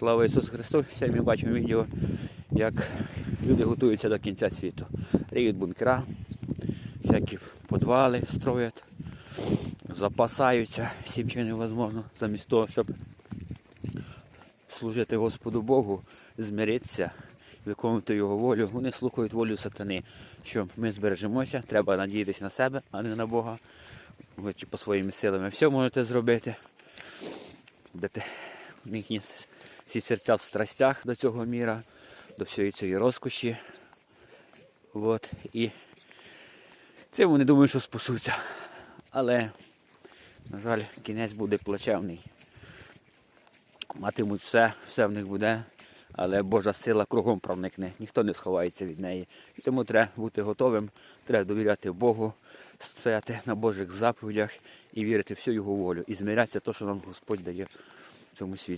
Слава Ісусу Христу! Сьогодні ми бачимо відео, як люди готуються до кінця світу. Ріють бункера, всякі підвали строять, запасаються всім, що невозможно, замість того, щоб служити Господу Богу, змиритися, виконувати Його волю. Вони слухають волю сатани, що ми збережемося, треба надіятися на себе, а не на Бога. Ви типу, своїми силами все можете зробити. Будете їхні с- всі серця в страстях до цього міра, до всієї цієї розкоші. От. І цим вони думають, що спасуться. Але, на жаль, кінець буде плачевний. Матимуть все, все в них буде, але Божа сила кругом проникне, ніхто не сховається від неї. І тому треба бути готовим, треба довіряти Богу, стояти на Божих заповідях і вірити в всю Його волю. І змирятися те, що нам Господь дає в цьому світі.